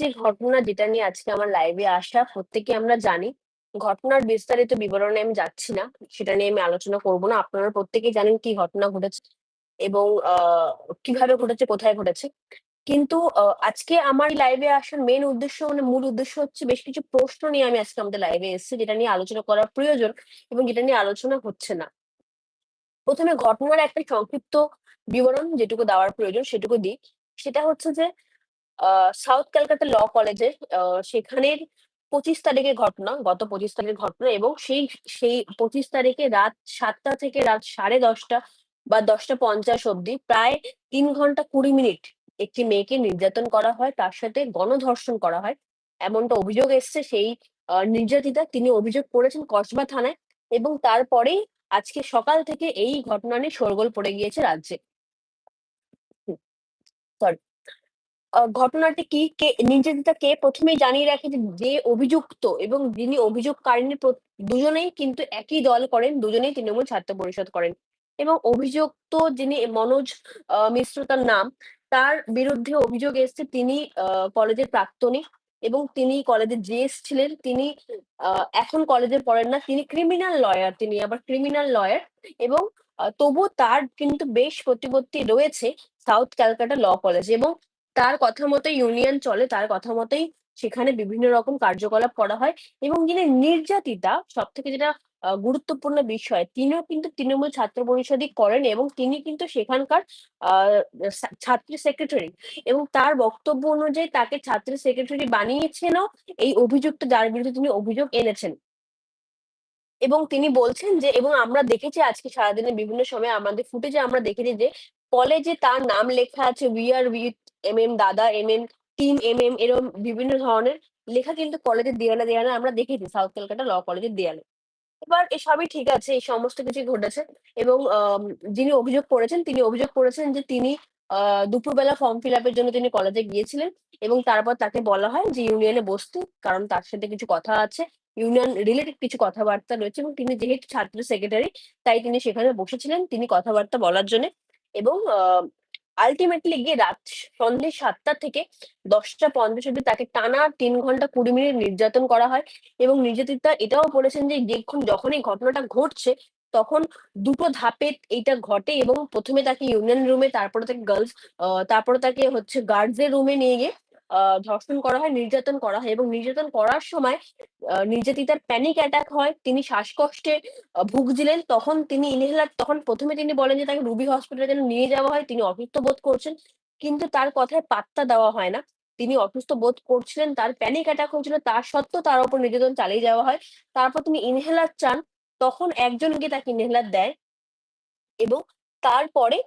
যে ঘটনা যেটা নিয়ে আজকে আমার লাইভে আসা, প্রত্যেকে আমরা জানি, ঘটনার বিস্তারিত বিবরণে আমি যাচ্ছি না, সেটা নিয়ে আমি আলোচনা করব না। আপনারা প্রত্যেকেই জানেন কি ঘটনা ঘটেছে এবং কীভাবে ঘটেছে, কোথায় ঘটেছে। কিন্তু আজকে আমার লাইভে আসার মেন উদ্দেশ্য মানে মূল উদ্দেশ্য হচ্ছে বেশ কিছু প্রশ্ন নিয়ে আমি আজকে আমাদের লাইভে এসেছি, যেটা নিয়ে আলোচনা করা প্রয়োজন এবং যেটা নিয়ে আলোচনা হচ্ছে না। প্রথমে ঘটনার একটা সংক্ষিপ্ত বিবরণ যেটুকু দেওয়ার প্রয়োজন সেটুকু দিই। সেটা হচ্ছে যে সাউথ ক্যালকাটা ল কলেজে সেখানের পঁচিশ তারিখের ঘটনা গত পঁচিশ তারিখের ঘটনা এবং সেই সেই পঁচিশ তারিখে রাত সাতটা থেকে রাত সাড়ে দশটা বা দশটা পঞ্চাশ অব্দি প্রায় তিন ঘণ্টা কুড়ি মিনিট একটি মেয়েকে নির্যাতন করা হয় তার সাথে গণধর্ষণ করা হয়। এমনটা অভিযোগ এসছে সেই আহ, নির্যাতিতা তিনি অভিযোগ করেছেন কসবা থানায় এবং তারপরেই আজকে সকাল থেকে এই ঘটনা নিয়ে শোরগোল পড়ে গিয়েছে রাজ্যে। সরি ঘটনাটি কি? কে, নির্যাতিতা কে প্রথমেই জানিয়ে রাখে যে অভিযুক্ত এবং যিনি অভিযোগকারিনী প্র- দুজনেই কিন্তু একই দল করেন, দুজনেই তৃণমূল ছাত্র পরিষদ করেন। এবং অভিযুক্ত যিনি মনোজ মিশ্র তার নাম, তার বিরুদ্ধে অভিযোগ এসেছে তিনি কলেজের প্রাক্তনী এবং তিনি কলেজের জিএস ছিলেন। তিনি এখন কলেজে পড়েন না। তিনি ক্রিমিনাল লয়ার, তিনি আবার ক্রিমিনাল লয়ার এবং তবু তার কিন্তু বেশ প্রতিপত্তি রয়েছে সাউথ ক্যালকাটা ল কলেজ এবং তার কথা মতোই ইউনিয়ন চলে, তার কথা মতোই সেখানে বিভিন্ন রকম কার্যকলাপ করা হয় এবং যিনি নির্যাতিতা সব থেকে যেটা গুরুত্বপূর্ণ বিষয়, তিনিও কিন্তু তৃণমূল ছাত্র পরিষদই করেন এবং তিনি কিন্তু সেখানকার ছাত্রী সেক্রেটারি এবং তার বক্তব্য অনুযায়ী তাকে ছাত্রী সেক্রেটারি বানিয়েছেনও এই অভিযুক্ত যার বিরুদ্ধে তিনি অভিযোগ এনেছেন। এবং তিনি বলছেন যে, এবং আমরা দেখেছি আজকে সারাদিনে বিভিন্ন সময় আমাদের ফুটেজে আমরা দেখেছি যে কলেজে তার নাম লেখা আছে we are with M M দাদা M M team M M এরকম বিভিন্ন ধরনের লেখা কিন্তু কলেজের দেয়ালে দেয়ালে আমরা দেখেছি সাউথ কলকাতা ল কলেজের দেয়ালে। এবার এসবই ঠিক আছে, এই সমস্ত কিছু ঘটেছে এবং যিনি অভিযোগ করেছেন, তিনি অভিযোগ করেছেন যে তিনি দুপুরবেলা ফর্ম ফিল আপের জন্য তিনি কলেজে গিয়েছিলেন এবং তারপর তাকে বলা হয় যে ইউনিয়নে বসতে, কারণ তার সাথে কিছু কথা আছে ইউনিয়ন রিলেটেড কিছু কথাবার্তা রয়েছে এবং তিনি যেহেতু ছাত্র সেক্রেটারি তাই তিনি সেখানে বসেছিলেন, তিনি কথাবার্তা বলার জন্য এবং আলটিমেটলি গিয়ে রাত সন্ধ্যে সাতটা থেকে দশটা পঞ্চাশ অব্দি তাকে টানা তিন ঘণ্টা কুড়ি মিনিট নির্যাতন করা হয় এবং নির্যাতিতা এটাও বলেছেন যে যখন যখন এই ঘটনাটা ঘটছে তখন দুটো ধাপে এইটা ঘটে এবং প্রথমে তাকে ইউনিয়ন রুমে, তারপরে তাকে গার্লস তারপরে তাকে হচ্ছে গার্ডস এর রুমে নিয়ে গিয়ে আহ, ধর্ষণ করা হয় নির্যাতন করা হয় এবং নির্যাতন করার সময় নির্যাতিতার প্যানিক অ্যাটাক হয় তিনি শ্বাসকষ্টে ভুগছিলেন তখন তিনি ইনহেলার তখন প্রথমে তিনি বলেন যে তাকে রুবি হসপিটালে যেন নিয়ে যাওয়া হয় তিনি অসুস্থ বোধ করছেন কিন্তু তার কথায় পাত্তা দেওয়া হয় না। তিনি অসুস্থ বোধ করছিলেন তার প্যানিক অ্যাটাক হয়েছিল তার সত্ত্বেও তার উপর নির্যাতন চালিয়ে যাওয়া হয়। তারপর তিনি ইনহেলার চান তখন একজন গিয়ে তাকে ইনহেলার দেয় এবং তারপরে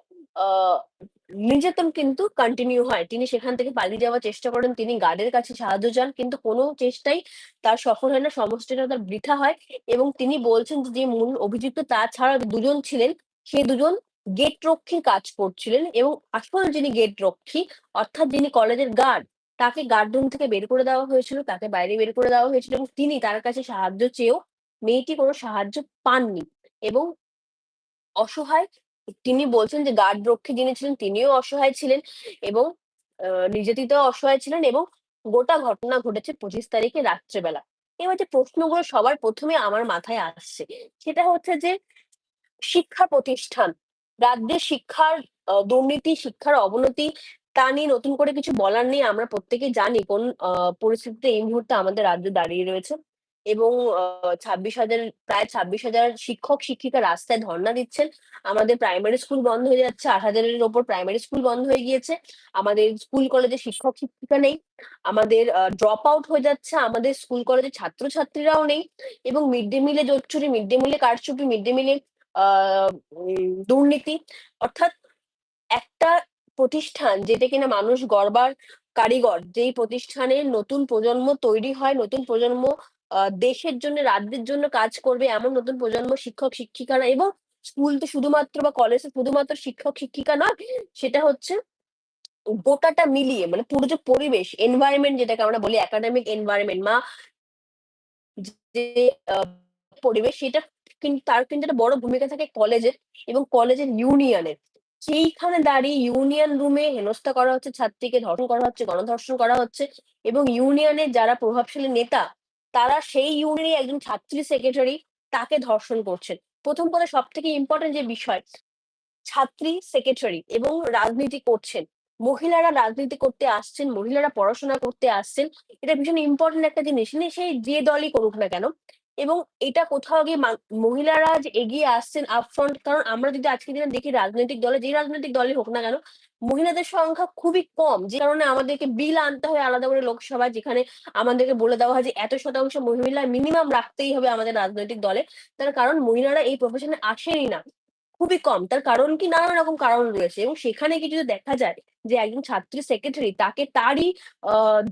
নির্যাতন কিন্তু কন্টিনিউ হয়। তিনি সেখান থেকে পালিয়ে যাওয়ার চেষ্টা করেন, তিনি গার্ডের কাছে সাহায্য চান, কিন্তু কোনো চেষ্টাই তার সফল হয় না সমস্তটা তার বৃথা হয় এবং তিনি বলছেন যে মূল অভিযুক্ত তাছাড়া দুজন ছিলেন সেই দুজন গেট রক্ষীর কাজ করছিলেন এবং আসল যিনি গেট রক্ষী, অর্থাৎ যিনি কলেজের গার্ড তাকে গার্ড রুম থেকে বের করে দেওয়া হয়েছিল, তাকে বাইরে বের করে দেওয়া হয়েছিল এবং তিনি তার কাছে সাহায্য চেয়েও মেয়েটি কোনো সাহায্য পাননি এবং অসহায় তিনি বলছেন যে গার্ড রক্ষী যিনি ছিলেন তিনিও অসহায় ছিলেন এবং আহ, নির্যাতিতাও অসহায় ছিলেন এবং গোটা ঘটনা ঘটেছে পঁচিশ তারিখে রাত্রেবেলা। এবার যে প্রশ্নগুলো সবার প্রথমে আমার মাথায় আসছে সেটা হচ্ছে যে শিক্ষা প্রতিষ্ঠান রাজ্যের শিক্ষার দুর্নীতি শিক্ষার অবনতি তা নিয়ে নতুন করে কিছু বলার নেই। আমরা প্রত্যেকে জানি কোন পরিস্থিতিতে এই মুহূর্তে আমাদের রাজ্য দাঁড়িয়ে রয়েছে। এবং ছাব্বিশ হাজার, প্রায় ছাব্বিশ হাজার শিক্ষক, শিক্ষিকা রাস্তায় ধর্ণা দিচ্ছেন। আমাদের প্রাইমারি স্কুল বন্ধ হয়ে যাচ্ছে, আট হাজারের ওপর প্রাইমারি স্কুল বন্ধ হয়ে গিয়েছে। আমাদের স্কুল কলেজে শিক্ষক, শিক্ষিকা নেই। আমাদের ড্রপ আউট হয়ে যাচ্ছে। আমাদের স্কুল কলেজে ছাত্রছাত্রীরাও নেই। এবং মিড ডে মিলে জোচ্চুরি মিড ডে মিলে কারচুপি মিড ডে মিলে আহ দুর্নীতি। অর্থাৎ একটা প্রতিষ্ঠান যেটা কিনা মানুষ গড়বার কারিগর, যেই প্রতিষ্ঠানে নতুন প্রজন্ম তৈরি হয়, নতুন প্রজন্ম দেশের জন্য, রাজ্যের জন্য কাজ করবে এমন নতুন প্রজন্ম শিক্ষক, শিক্ষিকারা এবং স্কুল তো শুধুমাত্র বা কলেজে শুধুমাত্র শিক্ষক, শিক্ষিকা নয়, সেটা হচ্ছে গোটাটা মিলিয়ে মানে পুরো যে পরিবেশ এনভায়রনমেন্ট যেটাকে আমরা বলি একাডেমিক এনভায়রনমেন্ট মা যে পরিবেশ, সেটা কিন্তু তার কিন্তু একটা বড় ভূমিকা থাকে কলেজের এবং কলেজের ইউনিয়নের সেইখানে দাঁড়িয়ে ইউনিয়ন রুমে হেনস্থা করা হচ্ছে, ছাত্রীকে ধর্ষণ করা হচ্ছে, গণধর্ষণ করা হচ্ছে এবং ইউনিয়নের যারা প্রভাবশালী নেতা তারা সেই ইউনিয়নের একজন ছাত্রী সেক্রেটারি তাকে ধর্ষণ করছেন। প্রথম কথা সব থেকে ইম্পর্টেন্ট যে বিষয়, ছাত্রী সেক্রেটারি এবং রাজনীতি করছেন। মহিলারা রাজনীতি করতে আসছেন, মহিলারা পড়াশোনা করতে আসছেন, এটা ভীষণ ইম্পর্টেন্ট একটা জিনিস। মানে সেই যে দলই করুক না কেন, এবং এটা কোথাও গিয়ে মহিলারা যে এগিয়ে আসছেন আপফ্রন্ট কারণ আমরা যদি আজকের দিনে দেখি রাজনৈতিক দলে, যে রাজনৈতিক দলই হোক না কেন মহিলাদের সংখ্যা খুবই কম, যে কারণে আমাদেরকে বিল আনতে হয় আলাদা করে লোকসভায়, যেখানে আমাদেরকে বলে দেওয়া হয় যে এত শতাংশ মহিলা মিনিমাম রাখতেই হবে আমাদের রাজনৈতিক দলে। তার কারণ মহিলারা এই প্রফেশনে আসেনি না, খুবই কম। তার কারণ কি? নানান রকম কারণ রয়েছে এবং সেখানে কি যদি দেখা যায় যে একজন ছাত্রী সেক্রেটারি তাকে তারই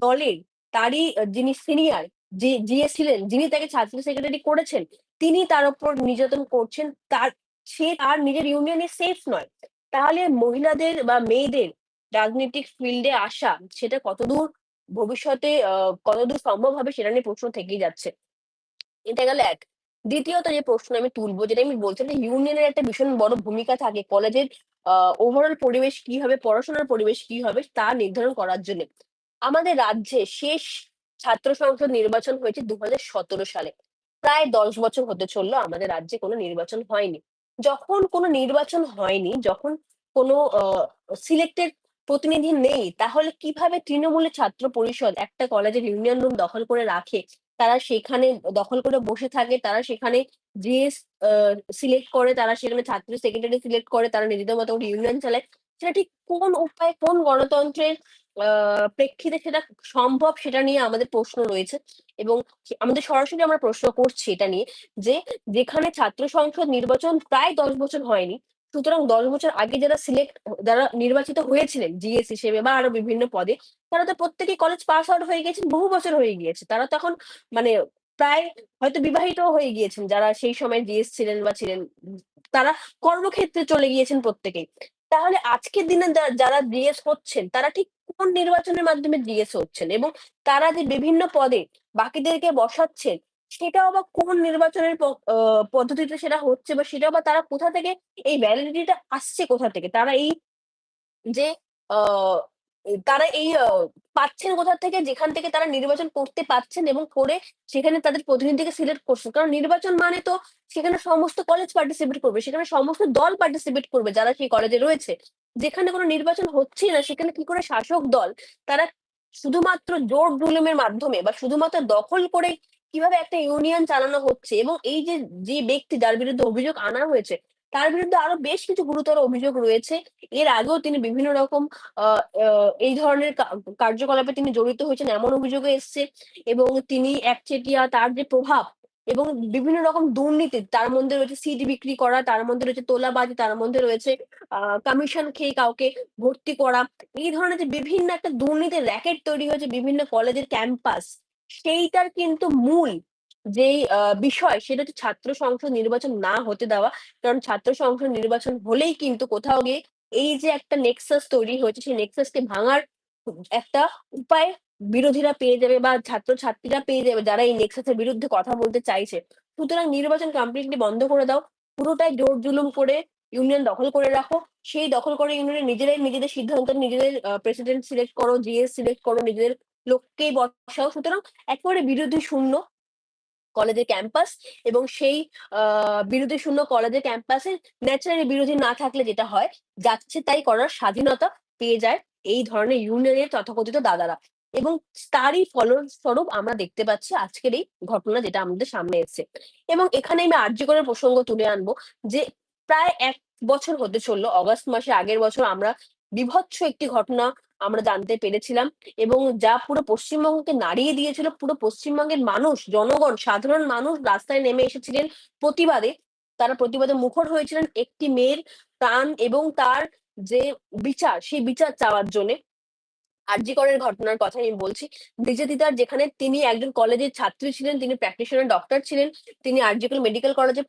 দলের তারই যিনি সিনিয়র যে জিএ ছিলেন, যিনি তাকে ছাত্রী সেক্রেটারি করেছেন, তিনি তার উপর নির্যাতন করছেন, তার, সে তার নিজের ইউনিয়নে সেফ নয়। তাহলে মহিলাদের বা মেয়েদের রাজনৈতিক ফিল্ডে আসা, সেটা কতদূর ভবিষ্যতে কতদূর সম্ভব হবে সেটা নিয়ে প্রশ্ন থেকেই যাচ্ছে। এটা গেল এক। দ্বিতীয়ত যে প্রশ্ন আমি তুলবো, যেটা আমি বলছিলাম ইউনিয়নের একটা ভীষণ বড় ভূমিকা থাকে কলেজের ওভারঅল পরিবেশ কি হবে, পড়াশোনার পরিবেশ কি হবে, তা নির্ধারণ করার জন্য। আমাদের রাজ্যে শেষ ছাত্র সংসদ নির্বাচন হয়েছে দু সালে। প্রায় দশ বছর হতে চলল আমাদের রাজ্যে কোনো নির্বাচন হয়নি। যখন কোনো নির্বাচন হয়নি, যখন কোনো সিলেক্টেড প্রতিনিধি নেই, তাহলে কীভাবে তৃণমূলের ছাত্র পরিষদ একটা কলেজের ইউনিয়ন রুম দখল করে রাখে? তারা সেখানে দখল করে বসে থাকে, তারা সেখানে জিএস সিলেক্ট করে, তারা সেখানে ছাত্র সেক্রেটারি সিলেক্ট করে, তারা নিজেদের মতো ইউনিয়ন চালায়। সেটা ঠিক কোন উপায় কোন গণতন্ত্রের প্রেক্ষিতে সেটা সম্ভব সেটা নিয়ে আমাদের প্রশ্ন রয়েছে এবং আমাদের সরাসরি আমরা প্রশ্ন করছি এটা নিয়ে যে যেখানে ছাত্র সংসদ নির্বাচন প্রায় দশ বছর হয়নি, সুতরাং দশ বছর আগে যারা সিলেক্ট যারা নির্বাচিত হয়েছিলেন জিএস হিসেবে বা আরও বিভিন্ন পদে, তারা তো প্রত্যেকেই কলেজ পাস আউট হয়ে গেছেন বহু বছর হয়ে গিয়েছে। তারা তখন মানে প্রায় হয়তো বিবাহিত হয়ে গিয়েছেন, যারা সেই সময় জিএস ছিলেন বা ছিলেন, তারা কর্মক্ষেত্রে চলে গিয়েছেন প্রত্যেকেই। তাহলে আজকের দিনে যারা জিএস হচ্ছেন তারা ঠিক কোন নির্বাচনের মাধ্যমে জিএস হচ্ছেন এবং তারা যে বিভিন্ন পদে বাকিদেরকে বসাচ্ছেন, সেটাও আবার কোন নির্বাচনের পদ্ধতিতে সেটা হচ্ছে বা সেটা আবার তারা কোথা থেকে, এই ভ্যালিডিটিটা আসছে কোথা থেকে? তারা এই যে তারা এই পাচ্ছেন কোথা থেকে? যেখান থেকে তারা নির্বাচন করতে পাচ্ছেন এবং করে সেখানে তাদের প্রতিনিধিকে সিলেক্ট করছেন। কারণ নির্বাচন মানে তো সেখানে সমস্ত কলেজ পার্টিসিপেট করবে, সেখানে সমস্ত দল পার্টিসিপেট করবে যারা সেই কলেজে রয়েছে। যেখানে কোনো নির্বাচন হচ্ছেই না, সেখানে কি করে শাসক দল তারা শুধুমাত্র জোর জুলুমের মাধ্যমে বা শুধুমাত্র দখল করে কীভাবে একটা ইউনিয়ন চালানো হচ্ছে এবং এই যে যে ব্যক্তি যার বিরুদ্ধে অভিযোগ আনা হয়েছে তার বিরুদ্ধে আরও বেশ কিছু গুরুতর অভিযোগ রয়েছে। এর আগেও তিনি বিভিন্ন রকম এই ধরনের কার্যকলাপে তিনি জড়িত হয়েছেন, এমন অভিযোগে এসছে। এবং তিনি একচেটিয়া তার যে প্রভাব এবং বিভিন্ন রকম দুর্নীতি, তার মধ্যে রয়েছে সিট বিক্রি করা, তার মধ্যে রয়েছে তোলাবাজি, তার মধ্যে রয়েছে কমিশন খেয়ে কাউকে ভর্তি করা। এই ধরনের যে বিভিন্ন একটা দুর্নীতির র্যাকেট তৈরি হয়েছে বিভিন্ন কলেজের ক্যাম্পাস সেইটার কিন্তু মূল যেই আহ, বিষয় সেটা হচ্ছে ছাত্র সংসদ নির্বাচন না হতে দেওয়া। কারণ ছাত্র সংসদ নির্বাচন হলেই কিন্তু কোথাও গিয়ে এই যে একটা নেক্সাস তৈরি হয়েছে সেই নেক্সাসকে ভাঙার একটা উপায় বিরোধীরা পেয়ে যাবে বা ছাত্র ছাত্রীরা পেয়ে যাবে যারা এই নেক্সাসের বিরুদ্ধে কথা বলতে চাইছে। সুতরাং নির্বাচন কমপ্লিটলি বন্ধ করে দাও। পুরোটাই জোর জুলুম করে ইউনিয়ন দখল করে রাখো। সেই দখল করে ইউনিয়নে নিজেরাই নিজেদের সিদ্ধান্ত নিজেদের প্রেসিডেন্ট সিলেক্ট করো জিএস সিলেক্ট করো নিজেদের লোককেই বসাও। সুতরাং একেবারে বিরোধী শূন্য। কলেজের ক্যাম্পাস এবং সেই বিরোধী শূন্য কলেজের ক্যাম্পাসে ন্যাচারালি বিরোধী না থাকলে যেটা হয়, যাচ্ছে তাই করার স্বাধীনতা পেয়ে যায় এই ধরনের ইউনিয়নের তথাকথিত দাদারা এবং তারই ফলস্বরূপ আমরা দেখতে পাচ্ছি আজকের এই ঘটনা যেটা আমাদের সামনে এসেছে। এবং এখানে আমি আর্যকরের প্রসঙ্গ তুলে আনব যে প্রায় এক বছর হতে চলল, অগস্ট মাসে আগের বছর আমরা বিভৎস একটি ঘটনা আমরা জানতে পেরেছিলাম এবং যা পুরো পশ্চিমবঙ্গকে নাড়িয়ে দিয়েছিল। পুরো পশ্চিমবঙ্গের মানুষ, জনগণ, সাধারণ মানুষ রাস্তায় নেমে এসেছিলেন। প্রতিবাদে তারা প্রতিবাদে মুখর হয়েছিলেন একটি মেয়ের প্রাণ এবং তার যে বিচার, সেই বিচার চাওয়ার জন্য। আরজিকরের ঘটনার কথা আমি বলছি। নির্যাতিতার যেখানে তিনি একজন কলেজের ছাত্রী ছিলেন, তিনি প্র্যাকটিশনার ডক্টর ছিলেন, তিনি আরজিকর মেডিকেল কলেজে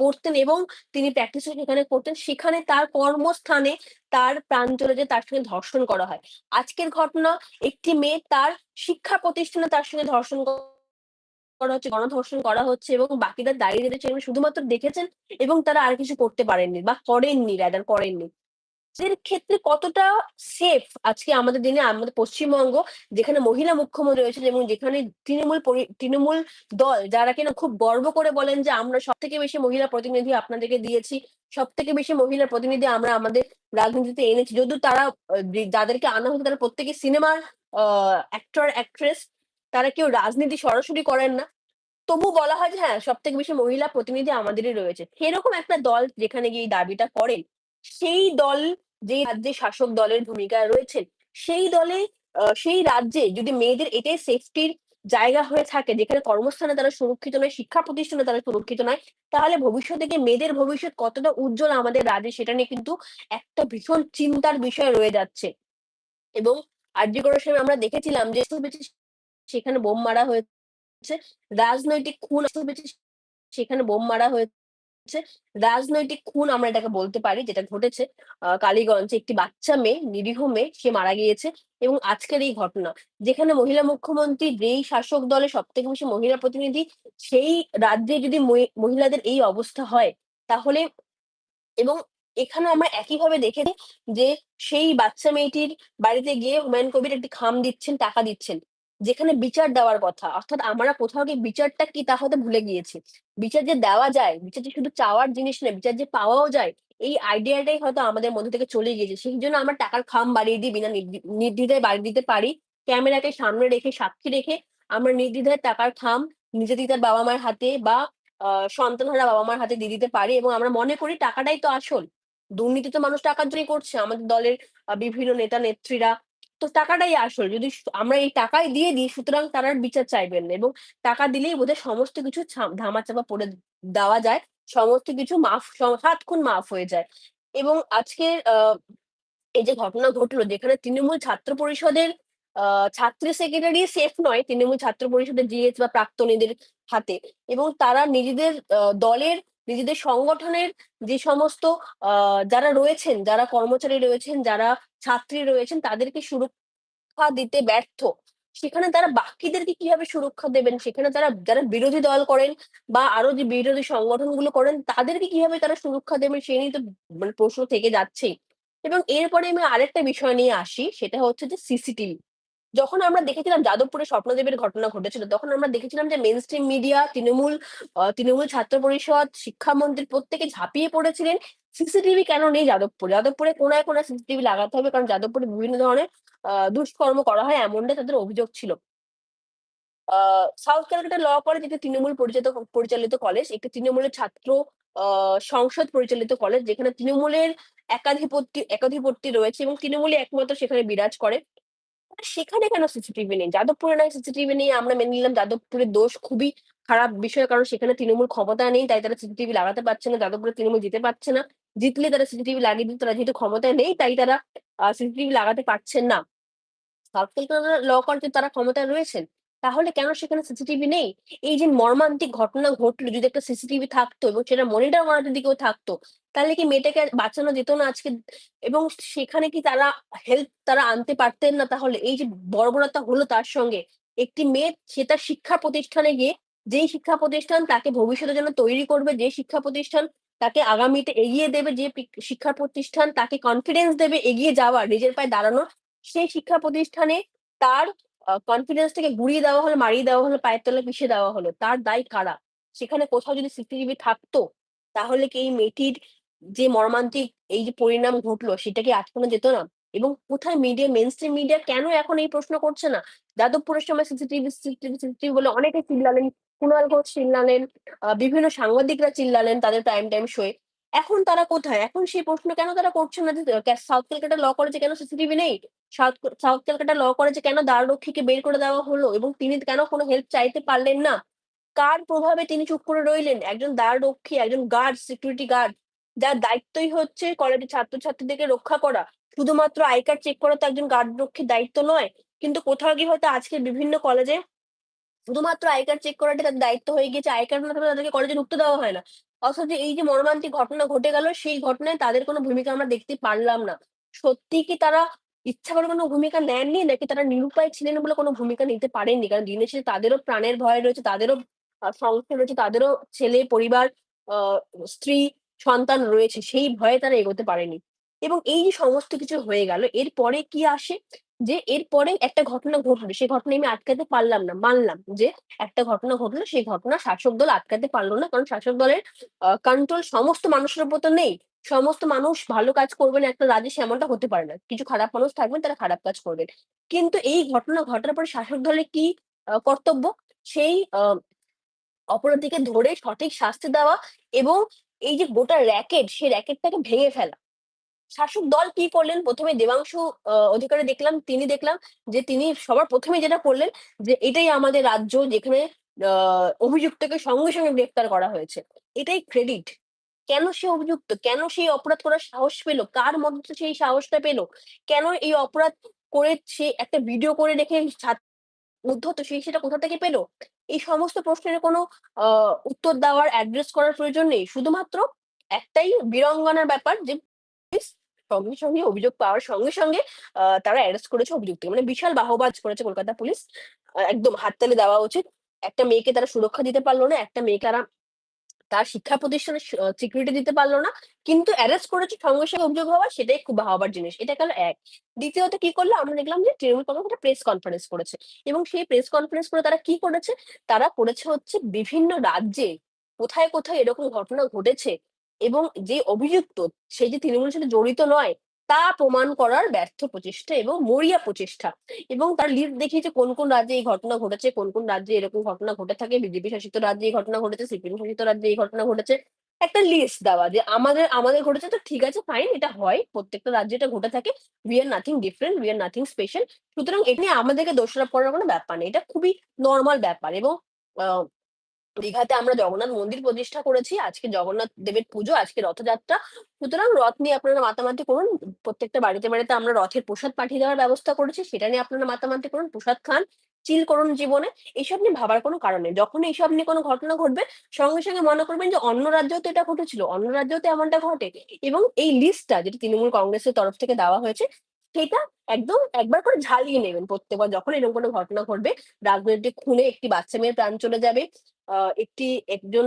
পড়তেন এবং তিনি প্র্যাকটিস সেখানে করতেন সেখানে তার কর্মস্থানে তার প্রাণ চলে যায়, তার সঙ্গে ধর্ষণ করা হয়। আজকের ঘটনা, একটি মেয়ে তার শিক্ষা প্রতিষ্ঠানে তার সঙ্গে ধর্ষণ করা হচ্ছে, গণধর্ষণ করা হচ্ছে এবং বাকিরা দাঁড়িয়ে যেতে শুধুমাত্র দেখেছেন এবং তারা আর কিছু করতে পারেননি বা করেননি রাদার করেননি। এর ক্ষেত্রে কতটা সেফ আজকে আমাদের দিনে আমাদের পশ্চিমবঙ্গ, যেখানে মহিলা মুখ্যমন্ত্রী রয়েছেন এবং যেখানে তৃণমূল তৃণমূল দল, যারা কিনা খুব গর্ব করে বলেন যে আমরা সব থেকে বেশি মহিলা প্রতিনিধি আপনাদেরকে দিয়েছি সব থেকে বেশি মহিলা প্রতিনিধি আমরা আমাদের রাজনীতিতে এনেছি। যদিও তারা যাদেরকে আনা হতো তারা প্রত্যেকে সিনেমার অ্যাক্টর অ্যাক্ট্রেস তারা কেউ রাজনীতি সরাসরি করেন না। তবু বলা হয় যে হ্যাঁ সব থেকে বেশি মহিলা প্রতিনিধি আমাদেরই রয়েছে। সেরকম একটা দল যেখানে গিয়ে দাবিটা করেন। সেই দল যে রাজ্যে শাসক দলের ভূমিকায় রয়েছেন সেই দলে সেই রাজ্যে যদি মেয়েদের এটাই সেফটির জায়গা হয়ে থাকে, যেখানে কর্মস্থানে তারা সুরক্ষিত নয়, শিক্ষা প্রতিষ্ঠানে তারা সুরক্ষিত নয়, তাহলে ভবিষ্যতে গিয়ে মেয়েদের ভবিষ্যৎ কতটা উজ্জ্বল আমাদের রাজ্যে, সেটা নিয়ে কিন্তু একটা ভীষণ চিন্তার বিষয় রয়ে যাচ্ছে। এবং আরজিকরের সময় আমরা দেখেছিলাম যে সেখানে বোম মারা হয়েছে, রাজনৈতিক খুন সেখানে বোম মারা হয়েছে। রাজনৈতিক খুন আমরা এটাকে বলতে পারি, যেটা ঘটেছে। কালীগঞ্জে একটি বাচ্চা মেয়ে নিরীহ মেয়ে, সে মারা গিয়েছে এবং আজকের এই ঘটনা, যেখানে মহিলা মুখ্যমন্ত্রী, যেই শাসক দলে সব থেকে বেশি মহিলা প্রতিনিধি, সেই রাজ্যে যদি মহিলাদের এই অবস্থা হয়, তাহলে এবং এখানে আমরা একইভাবে দেখেছি যে সেই বাচ্চা মেয়েটির বাড়িতে গিয়ে হুমায়ুন কবির একটি খাম দিচ্ছেন, টাকা দিচ্ছেন। যেখানে বিচার দেওয়ার কথা, অর্থাৎ আমরা কোথাও গিয়ে বিচারটা কি তা হয়তো ভুলে গিয়েছি। বিচার যে দেওয়া যায়, বিচার যে শুধু চাওয়ার জিনিস না বিচার যে পাওয়াও যায়, এই আইডিয়াটাই হয়তো আমাদের মধ্যে থেকে চলে গিয়েছে। সেই জন্য আমরা টাকার খাম বাড়িয়ে দিই বিনা নির্দি- নির্দ্বিধায় বাড়িয়ে দিতে পারি। ক্যামেরাকে সামনে রেখে, সাক্ষী রেখে আমরা নির্দ্বিধায় টাকার খাম নিজে দিতে বাবা মায়ের হাতে বা সন্তানহারা বাবা মার হাতে দিয়ে দিতে পারি এবং আমরা মনে করি টাকাটাই তো আসল। দুর্নীতি তো মানুষ টাকার জন্যই করছে। আমাদের দলের বিভিন্ন নেতা নেত্রীরা তো টাকাটাই আসল। যদি আমরা এই টাকাই দিয়ে দিই, সুতরাং তারা বিচার চাইবেন না এবং টাকা দিলেই বোধহয় সমস্ত কিছু ধামাচাপা পড়ে দেওয়া যায়, সমস্ত কিছু মাফ সাত খুন মাফ হয়ে যায়। এবং আজকে এই যে ঘটনা ঘটলো যেখানে তৃণমূল ছাত্র পরিষদের ছাত্রী সেক্রেটারি সেফ নয়, তৃণমূল ছাত্র পরিষদের জিএস বা প্রাক্তনীদের হাতে এবং তারা নিজেদের দলের নিজেদের সংগঠনের যে সমস্ত যারা রয়েছেন, যারা কর্মচারী রয়েছেন, যারা ছাত্রী রয়েছেন, তাদেরকে সুরক্ষা দিতে ব্যর্থ। সেখানে তারা বাকিদেরকে কীভাবে সুরক্ষা দেবেন? সেখানে তারা, যারা বিরোধী দল করেন বা আরও যে বিরোধী সংগঠনগুলো করেন, তাদেরকে কীভাবে তারা সুরক্ষা দেবেন? সে নিয়ে তো মানে প্রশ্ন থেকে যাচ্ছেই। এবং এরপরে আমি আরেকটা বিষয় নিয়ে আসি, সেটা হচ্ছে যে সিসিটিভি। যখন আমরা দেখেছিলাম যাদবপুরে স্বপ্নদেবের ঘটনা ঘটেছিল, তখন আমরা দেখেছিলাম যে main stream media Trinamool Trinamool Chhatra Parishad, শিক্ষামন্ত্রী প্রত্যেকে ঝাঁপিয়ে পড়েছিলেন। সিসিটিভি কেন নেই যাদবপুরে? যাদবপুরে কোনায় কোনায় সিসিটিভি লাগাতে হবে, কারণ যাদবপুরে বিভিন্ন ধরনের দুষ্কর্ম করা হয় এমনটা তাদের অভিযোগ ছিল। সাউথ ক্যালকাটা ল কলেজ একটি তৃণমূল পরিচালিত পরিচালিত কলেজ একটি তৃণমূলের ছাত্র সংসদ পরিচালিত কলেজ যেখানে তৃণমূলের একাধিপত্য একাধিপত্য রয়েছে এবং তৃণমূলই একমাত্র সেখানে বিরাজ করে। সেখানে কেন সিসিটিভি নেই? যাদবপুরে নয় সিসিটিভি নেই, আমরা মেনে নিলাম যাদবপুরের দোষ খুবই খারাপ বিষয়, কারণ সেখানে তৃণমূল ক্ষমতা নেই, তাই তারা সিসিটিভি লাগাতে পারছে না, যাদবপুরে তৃণমূল যেতে পারছে না। জিতলে তারা সিসিটিভি লাগিয়ে দিত, তারা যেহেতু ক্ষমতায় নেই, তাই তারা সিসিটিভি লাগাতে পারছেন না। সাউথ ক্যালকাটা ল কলেজে তারা ক্ষমতায় রয়েছেন? তাহলে কেন সেখানে সিসিটিভি নেই? এই যে মর্মান্তিক ঘটনা ঘটলো, যদি একটা সিসিটিভি থাকতো এবং সেটা মনিটর করার যদি কেউ থাকতো, তাহলে কি মেয়েটাকে বাঁচানো যেত না আজকে? এবং সেখানে কি তারা হেল্প তারা আনতে পারতেন না তাহলে? এই যে বর্বরতা হলো তার সঙ্গে। একটি মেয়ে, সে তার শিক্ষা প্রতিষ্ঠানে গিয়ে যেই শিক্ষা প্রতিষ্ঠান তাকে ভবিষ্যতের জন্য তৈরি করবে, যে শিক্ষা প্রতিষ্ঠান তাকে আগামীতে এগিয়ে দেবে, যে শিক্ষা প্রতিষ্ঠান তাকে কনফিডেন্স দেবে এগিয়ে যাওয়ার, নিজের পায়ে দাঁড়ানো সেই শিক্ষা প্রতিষ্ঠানে তার কনফিডেন্স থেকে গুড়িয়ে দেওয়া হলো, মারিয়ে দেওয়া হলো, পায়ের তলায় পিষে দেওয়া হলো, তার দায় কারা? সেখানে কোথাও যদি সিসিটিভি থাকতো, তাহলে কি এই মেয়েটির যে মর্মান্তিক এই যে পরিণাম ঘটলো, সেটাকে আটকানো যেত না? এবং কোথায় মিডিয়া মেন স্ট্রিম মিডিয়া কেন এখন এই প্রশ্ন করছে না? যাদবপুরের সময় সিসিটিভি সিসিটিভি সিসিটিভি বলে অনেকে চিল্লালেন, কুণাল ঘোষ চিল্লালেন বিভিন্ন সাংবাদিকরা চিল্লালেন তাদের প্রাইম টাইম শোয়ে এখন তারা কোথায়? এখন সেই প্রশ্ন কেন তারা করছে না? সাউথ ক্যালকাটা ল কলেজে কেন? সিসিটিভি নেই। সাউথ সাউথ ক্যালকাটা ল কলেজে কেন? দ্বাররক্ষীকে বের করে দেওয়া হলো এবং তিনি কেন কোনো হেল্প চাইতে পারলেন না? কার প্রভাবে তিনি চুপ করে রইলেন? একজন দ্বাররক্ষী একজন গার্ড সিকিউরিটি গার্ড যার দায়িত্বই হচ্ছে কলেজের ছাত্রছাত্রীদেরকে রক্ষা করা। শুধুমাত্র আই কার্ড চেক করা তো একজন গার্ড রক্ষীর দায়িত্ব নয়, কিন্তু কোথাও গিয়ে হয়তো আজকে বিভিন্ন কলেজে শুধুমাত্র আই কার্ড চেক করাটা তাদের দায়িত্ব হয়ে গেছে আই কার্ড না থাকলে তাদেরকে কলেজে ঢুকতে দেওয়া হয় না। অথচ এই যে মর্মান্তিক ঘটনা ঘটে গেল, সেই ঘটনায় তাদের কোনো ভূমিকা আমরা দেখতে পারলাম না। সত্যি কি তারা ইচ্ছা করে কোনো ভূমিকা নেননি, নাকি তারা নিরুপায় ছিলেন বলে কোনো ভূমিকা নিতে পারেননি? কারণ দিনের শেষে তাদেরও প্রাণের ভয় রয়েছে, তাদেরও সংসার রয়েছে, তাদেরও ছেলে, পরিবার স্ত্রী, সন্তান রয়েছে, সেই ভয়ে তারা এগোতে পারেনি। এবং এই যে সমস্ত কিছু হয়ে গেল, এরপরে কি আসে? যে এরপরে একটা ঘটনা ঘটলো, সেই ঘটনা আমি আটকাতে পারলাম না, মানলাম যে একটা ঘটনা ঘটলো, সেই ঘটনা শাসক দল আটকাতে পারল না, কারণ শাসক দলের কন্ট্রোল সমস্ত মানুষের উপর তো নেই। সমস্ত মানুষ ভালো কাজ করবেন একটা রাজ্যে সেমনটা হতে পারে না। কিছু খারাপ মানুষ থাকবেন, তারা খারাপ কাজ করবেন। কিন্তু এই ঘটনা ঘটার পরে শাসক দলের কি কর্তব্য? সেই অপরাধীকে ধরে সঠিক শাস্তি দেওয়া এবং এই যে গোটা র্যাকেট সেই র্যাকেটটাকে ভেঙে ফেলা। শাসক দল কি করলেন? প্রথমে দেবাংশু অধিকারী দেখলাম, তিনি দেখলাম যে তিনি সবার প্রথমে যেটা করলেন যে এটাই আমাদের রাজ্য যেখানে অভিযুক্তকে সঙ্গে সঙ্গে গ্রেফতার করা হয়েছে। এটাই ক্রেডিট কেন সে অভিযুক্ত? কেন সেই অপরাধ করার সাহস পেল? কার মধ্যে সেই সাহসটা পেল? কেন এই অপরাধ করে সে একটা ভিডিও করে রেখে উদ্ধত সে সেটা কোথা থেকে পেল? এই সমস্ত প্রশ্নের কোনো উত্তর দেওয়ার অ্যাড্রেস করার প্রয়োজন নেই। শুধুমাত্র একটাই বীরঙ্গনার ব্যাপার যে সঙ্গে সঙ্গে অভিযোগ পাওয়ার সঙ্গে সঙ্গে তারা অ্যারেস্ট করেছে অভিযুক্ত মানে বিশাল বাহবাজ করেছে কলকাতা পুলিশ। একদম হাততালি দেওয়া উচিত। একটা মেয়েকে তারা সুরক্ষা দিতে পারল না, একটা মেয়েকে তারা তার শিক্ষা প্রতিষ্ঠানে সিকিউরিটি দিতে পারল না। কিন্তু অ্যারেস্ট করেছে সঙ্গে সঙ্গে অভিযোগ হওয়া, সেটাই খুব হওয়ার জিনিস। এটা গেল এক? দ্বিতীয়ত কি করল? আমরা দেখলাম যে তৃণমূল কংগ্রেস একটা প্রেস কনফারেন্স করেছে। এবং সেই প্রেস কনফারেন্স করে তারা কি করেছে? তারা করেছে হচ্ছে বিভিন্ন রাজ্যে কোথায় কোথায় এরকম ঘটনা ঘটেছে। এবং যে অভিযুক্ত, সে যে তৃণমূলের সাথে জড়িত নয়, তা প্রমাণ করার ব্যর্থ প্রচেষ্টা এবং মরিয়া প্রচেষ্টা। এবং তার লিস্ট দেখিয়েছে কোন কোন রাজ্যে এই ঘটনা ঘটেছে, কোন কোন রাজ্যে এরকম ঘটনা ঘটে থাকে, বিজেপি শাসিত রাজ্যে এই ঘটনা ঘটেছে, সিপিএম শাসিত রাজ্যে এই ঘটনা ঘটেছে, একটা লিস্ট দেওয়া যে আমাদের আমাদের ঘটেছে তো ঠিক আছে ফাইন এটা হয়, প্রত্যেকটা রাজ্যে এটা ঘটে থাকে we are nothing different we are nothing special সুতরাং এটা নিয়ে আমাদেরকে দোষারোপ করার কোনো ব্যাপার নেই, এটা খুবই নর্মাল ব্যাপার এবং দীঘাতে আমরা জগন্নাথ মন্দির প্রতিষ্ঠা করেছি, আজকে জগন্নাথ দেবের পুজো, আজকে রথযাত্রা। সুতরাং রথ নিয়ে আপনারা মাতামাতি করুন। প্রত্যেকটা বাড়িতে বাড়িতে আমরা রথের প্রসাদ পাঠিয়ে দেওয়ার ব্যবস্থা করেছি, সেটা নিয়ে আপনারা মাতামাতি করুন, প্রসাদ খান, চিল করুন জীবনে। এইসব নিয়ে ভাবার কোনো কারণ নেই। যখন এইসব নিয়ে কোনো ঘটনা ঘটবে, সঙ্গে সঙ্গে মনে করবেন যে অন্য রাজ্যেও তো এটা ঘটেছিল, অন্য রাজ্যেও তো এমনটা ঘটে। এবং এই লিস্টটা যেটা তৃণমূল কংগ্রেসের তরফ থেকে দেওয়া হয়েছে সেটা একদম একবার করে ঝালিয়ে নেবেন প্রত্যেকবার। যখন এরকম কোনো ঘটনা ঘটবে, রাজনৈতিক খুনে একটি বাচ্চা মেয়ের প্রাণ চলে যাবে একটি, একজন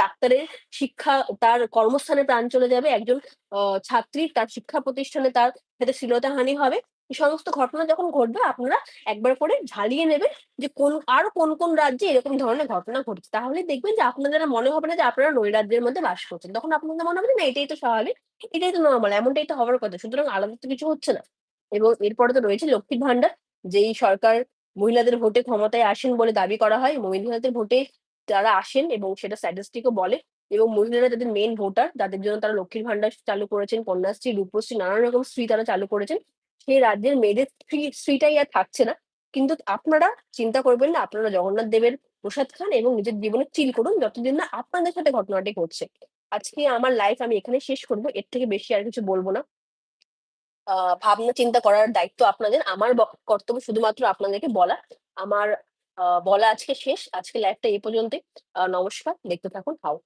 ডাক্তারের শিক্ষা, তার কর্মস্থানে প্রাণ চলে যাবে, একজন ছাত্রীর তার শিক্ষা প্রতিষ্ঠানে তার সাথে শ্লীলতাহানি হবে। এই সমস্ত ঘটনা যখন ঘটবে, আপনারা একবার করে ঝালিয়ে নেবেন যে কোন, আর কোন কোন রাজ্যে এরকম ধরনের ঘটনা ঘটছে। তাহলে দেখবেন যে আপনাদের মনে হবে না যে আপনারা নৈরাজ্যের মধ্যে বাস করছেন। তখন আপনাদের মনে হবে না, এটাই তো স্বাভাবিক, এটাই তো নর্মাল এমনটাই তো হওয়ার কথা। সুতরাং আলাদা তো কিছু হচ্ছে না। এবং এরপরে তো রয়েছে লক্ষ্মীর ভান্ডার যেই সরকার মহিলাদের ভোটে ক্ষমতায় আসেন বলে দাবি করা হয়। মহিলাদের ভোটে তারা আসেন এবং সেটা স্ট্যাটিস্টিকও বলে এবং মহিলারা যাদের মেন ভোটার তাদের জন্য তারা লক্ষ্মীর ভান্ডার চালু করেছেন, কন্যাশ্রী, রূপশ্রী, নানান রকম শ্রী তারা চালু করেছেন। সেই রাজ্যের মেয়েদের শ্রী শ্রীটাই আর থাকছে না। কিন্তু আপনারা চিন্তা করবেন না, আপনারা জগন্নাথ দেবের প্রসাদ খান এবং নিজের জীবনে চিল করুন যতদিন না আপনাদের সাথে ঘটনাটি ঘটছে। আজকে আমার লাইফ আমি এখানে শেষ করব, এর থেকে বেশি আর কিছু বলব না। ভাবনা চিন্তা করার দায়িত্ব আপনাদের। আমার কর্তব্য শুধুমাত্র আপনাদেরকে বলা। আমার বলা আজকে শেষ। আজকে লাইভটা এই পর্যন্তই। নমস্কার। দেখতে থাকুন। হাও।